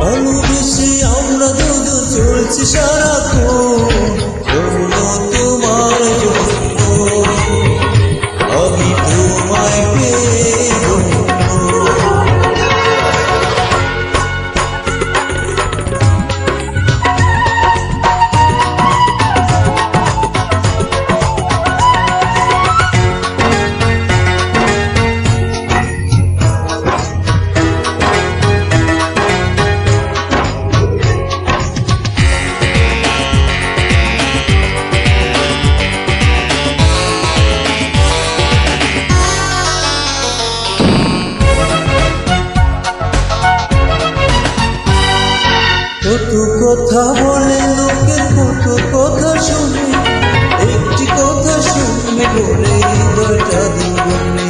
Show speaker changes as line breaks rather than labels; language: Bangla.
ভালোবেসে আমরা দুজন চলছি সারাক্ষণ কথা বলে লোকে কত কথা শুনে একটি কথা শুনে বলে হৃদয়টা দিবনে।